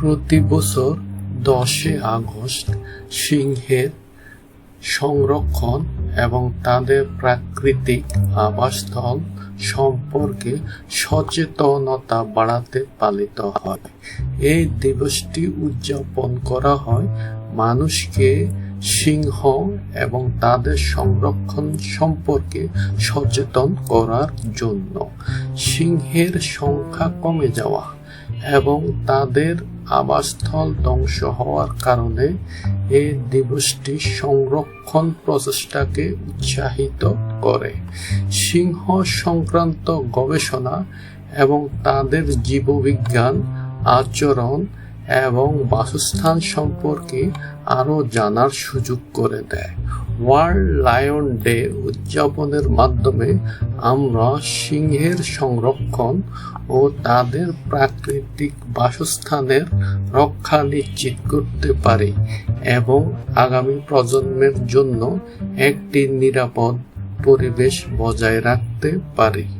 প্রতি বছর দশে আগস্ট সিংহের সংরক্ষণ এবং তাদের প্রাকৃতিক আবাসস্থল সম্পর্কে সচেতনতা বাড়াতে পালিত হয়। এই দিবসটি উদযাপন করা হয় মানুষকে সিংহ এবং তাদের সংরক্ষণ সম্পর্কে সচেতন করার জন্য। সিংহের সংখ্যা কমে যাওয়া এবং তাদের আবাসস্থল ধ্বংস হওয়ার কারণে এই দিবসটি সংরক্ষণ প্রচেষ্টাকে উৎসাহিত করে। সিংহ সংক্রান্ত গবেষণা এবং তাদের জীববিজ্ঞান, আচরণ এবং বাসস্থান সম্পর্কে আরও জানার সুযোগ করে দেয়। ওয়ার্ল্ড লায়ন ডে উদযাপনের মাধ্যমে আমরা সিংহের সংরক্ষণ ও তাদের প্রাকৃতিক বাসস্থানের রক্ষা নিশ্চিত করতে পারি এবং আগামী প্রজন্মের জন্য একটি নিরাপদ পরিবেশ বজায় রাখতে পারি।